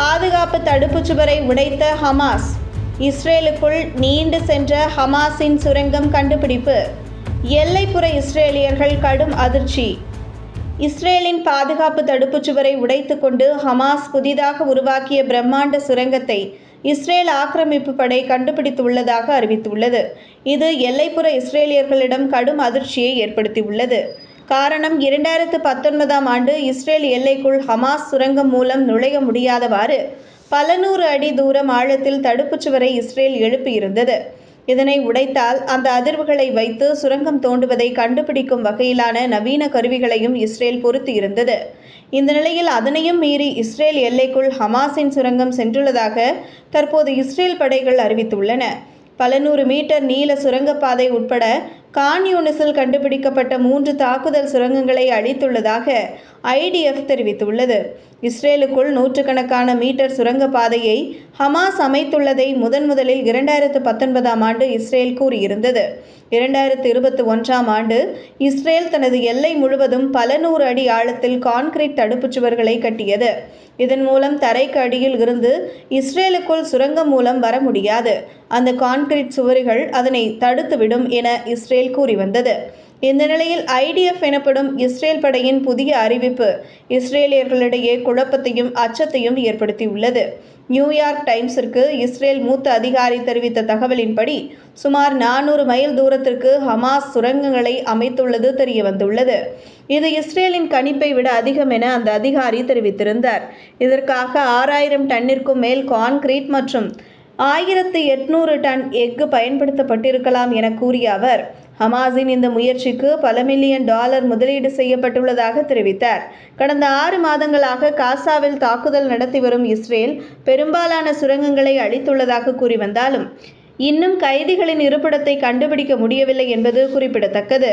பாதுகாப்பு தடுப்புச் சுவரை உடைத்த ஹமாஸ். இஸ்ரேலுக்குள் நீண்டு சென்ற ஹமாஸின் சுரங்கம் கண்டுபிடிப்பு. எல்லைப்புற இஸ்ரேலியர்கள் கடும் அதிர்ச்சி. இஸ்ரேலின் பாதுகாப்பு தடுப்புச் சுவரை உடைத்துக்கொண்டு ஹமாஸ் புதிதாக உருவாக்கிய பிரம்மாண்ட சுரங்கத்தை இஸ்ரேல் ஆக்கிரமிப்பு படை கண்டுபிடித்துள்ளதாக அறிவித்துள்ளது. இது எல்லைப்புற இஸ்ரேலியர்களிடம் கடும் அதிர்ச்சியை ஏற்படுத்தியுள்ளது. காரணம் இரண்டாயிரத்து பத்தொன்பதாம் ஆண்டு இஸ்ரேல் எல்லைக்குள் ஹமாஸ் சுரங்கம் மூலம் நுழைய முடியாதவாறு பல நூறு அடி தூரம் ஆழத்தில் தடுப்புச் சுவரை இஸ்ரேல் எழுப்பியிருந்தது. இதனை உடைத்தால் அந்த அதிர்வுகளை வைத்து சுரங்கம் தோண்டுவதை கண்டுபிடிக்கும் வகையிலான நவீன கருவிகளையும் இஸ்ரேல் பொருத்தியிருந்தது. இந்த நிலையில் அதனையும் மீறி இஸ்ரேல் எல்லைக்குள் ஹமாஸின் சுரங்கம் சென்றுள்ளதாக தற்போது இஸ்ரேல் படைகள் அறிவித்துள்ளன. பல நூறு மீட்டர் நீள சுரங்கப்பாதை உட்பட கான் யூனிஸில் கண்டுபிடிக்கப்பட்ட மூன்று தாக்குதல் சுரங்கங்களை அழித்துள்ளதாக ஐடிஎஃப் தெரிவித்துள்ளது. இஸ்ரேலுக்குள் நூற்றுக்கணக்கான மீட்டர் சுரங்கப்பாதையை ஹமாஸ் அமைத்துள்ளதை முதன் முதலில் இரண்டாயிரத்து பத்தொன்பதாம் ஆண்டு இஸ்ரேல் கூறியிருந்தது. இரண்டாயிரத்து இருபத்தி ஒன்றாம் ஆண்டு இஸ்ரேல் தனது எல்லை முழுவதும் பல நூறு அடி ஆழத்தில் கான்கிரீட் தடுப்புச் சுவர்களை கட்டியது. இதன் மூலம் தரைக்கு அடியில் இருந்து இஸ்ரேலுக்குள் சுரங்கம் மூலம் வர முடியாது. அந்த கான்கிரீட் சுவர்கள் அதனை தடுத்துவிடும் என இஸ்ரேல் கூறி வந்தது. இந்த நிலையில் ஐடிஎஃப் எனப்படும் இஸ்ரேல் படையின் புதிய அறிவிப்பு இஸ்ரேலியர்களிடையே குழப்பத்தையும் அச்சத்தையும் ஏற்படுத்தியுள்ளது. நியூயார்க் டைம்ஸிற்கு இஸ்ரேல் மூத்த அதிகாரி தெரிவித்த தகவலின்படி சுமார் நானூறு மைல் தூரத்திற்கு ஹமாஸ் சுரங்கங்களை அமைத்துள்ளது தெரிய வந்துள்ளது இது இஸ்ரேலின் கணிப்பை விட அதிகம் என அந்த அதிகாரி தெரிவித்திருந்தார். இதற்காக ஆறாயிரம் டன்னிற்கும் மேல் கான்கிரீட் மற்றும் ஆயிரத்து எட்நூறு டன் எஃகு பயன்படுத்தப்பட்டிருக்கலாம் என கூறிய அவர் ஹமாஸின் இந்த முயற்சிக்கு பல மில்லியன் டாலர் முதலீடு செய்யப்பட்டுள்ளதாக தெரிவித்தார். கடந்த ஆறு மாதங்களாக காசாவில் தாக்குதல் நடத்தி வரும் இஸ்ரேல் பெரும்பாலான சுரங்கங்களை அழித்துள்ளதாக கூறி வந்தாலும் இன்னும் கைதிகளின் இருப்பிடத்தை கண்டுபிடிக்க முடியவில்லை என்பது குறிப்பிடத்தக்கது.